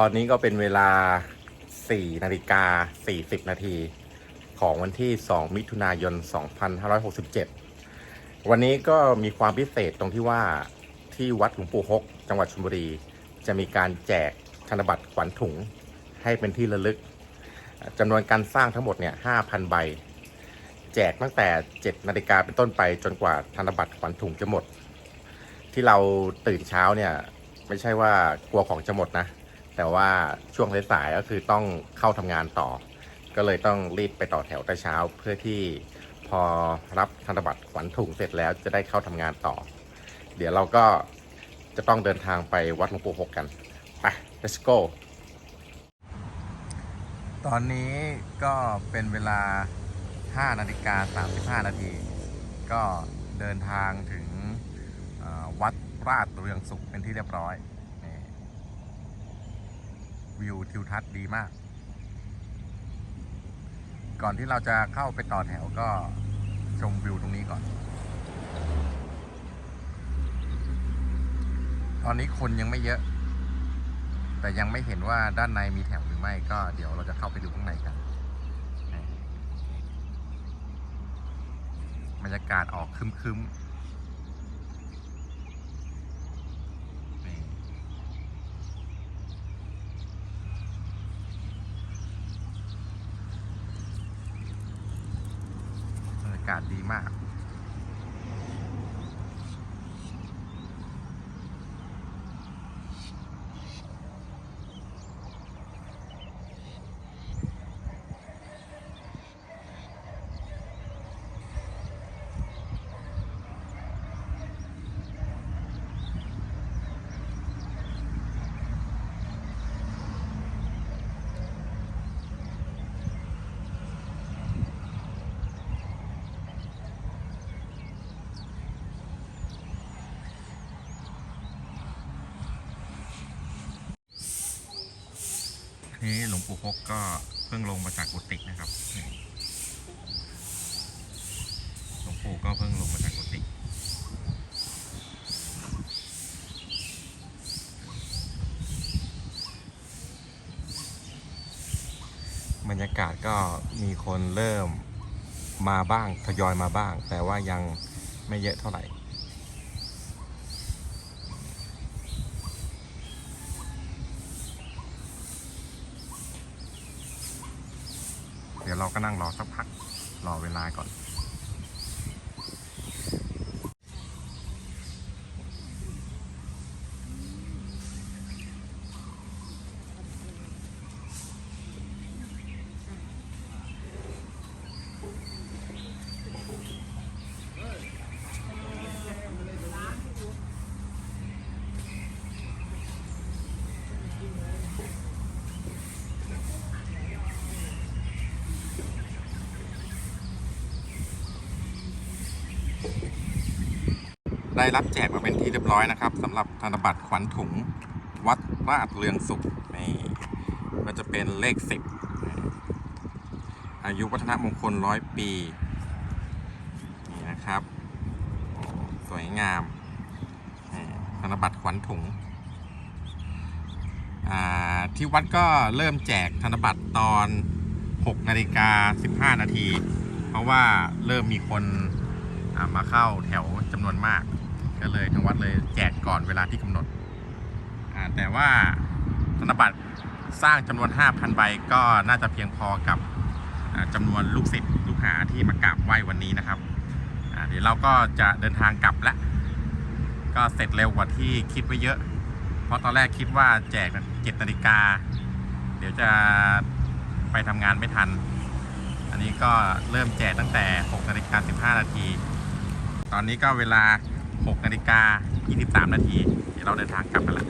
ตอนนี้ก็เป็นเวลา 4 นาฬิกา 40 นาที ของวันที่ 2 มิถุนายน 2567 วันนี้ก็มีความพิเศษตรงที่ว่าที่วัดหลวงปู่ฮกจังหวัดชลบุรี จะมีการแจกธนบัตรขวัญถุงให้เป็นที่ระลึกจำนวนการสร้างทั้งหมดเนี่ย 5,000 ใบ แจกตั้งแต่ 7 นาฬิกาเป็นต้นไปจนกว่าธนบัตรขวัญถุงจะหมด ที่เราตื่นเช้าเนี่ย ไม่ใช่ว่ากลัวของจะหมดนะ แต่ว่าช่วงสายๆก็คือต้องเข้าทำงานต่อ ก็เลยต้องรีบไปต่อแถวแต่เช้า เพื่อที่พอรับธนบัตรขวัญถุงเสร็จแล้วจะได้เข้าทำงานต่อ เดี๋ยวเราก็จะต้องเดินทางไปวัดหลวงปู่หกกัน ไป let's go ตอนนี้ก็เป็นเวลา 5 นาฬิกา 35 นาที ก็เดินทางถึงวัดราชเรืองสุขเป็นที่เรียบร้อย วิวทิวทัศน์ดีมาก ก่อนที่เราจะเข้าไปต่อแถวก็ชมวิวตรงนี้ก่อน ตอนนี้คนยังไม่เยอะ แต่ยังไม่เห็นว่าด้านในมีแถวหรือไม่ก็เดี๋ยวเราจะเข้าไปดูข้างในกันบรรยากาศออกคึมๆนี่บรรยากาศดีมาก นี่หลวงปู่ฮกก็เพิ่งลงมาจากกุฏินะครับ หลวงปู่ก็เพิ่งลงมาจากกุฏิบรรยากาศก็มีคนเริ่มมาบ้างทยอยมาบ้าง แต่ว่ายังไม่เยอะเท่าไหร่ เดี๋ยวเราก็นั่งรอสักพักรอเวลาก่อน ได้รับแจกมาเป็นที่เรียบร้อยนะครับสำหรับธนบัตรขวัญถุงวัดราชเรืองสุขนี่ก็จะเป็นเลขสิบอายุวัฒนมงคลร้อยปี นี่นะครับ สวยงามธนบัตรขวัญถุงที่วัดก็เริ่มแจกธนบัตรตอน 6 นาฬิกา 15 นาที เพราะว่าเริ่มมีคนมาเข้าแถวจำนวนมาก ก็เลยทางวัดเลยแจกก่อนเวลาที่กำหนด แต่ว่าธนบัตรสร้างจำนวน 5,000 ใบก็น่าจะเพียงพอกับอ่าจำนวนลูกศิษย์ลูกหาที่มากราบไหว้วันนี้นะครับเดี๋ยวเราก็จะเดินทางกลับละก็เสร็จเร็วกว่าที่คิดไว้เยอะ เพราะตอนแรกคิดว่าแจก7นาฬิกา เดี๋ยวจะไปทำงานไม่ทัน อันนี้ก็เริ่มแจกตั้งแต่6นาฬิกา15 นาที ตอนนี้ก็เวลา 6นาฬิกา23 นาทีเดี๋ยวเราเดินทางกลับกันละ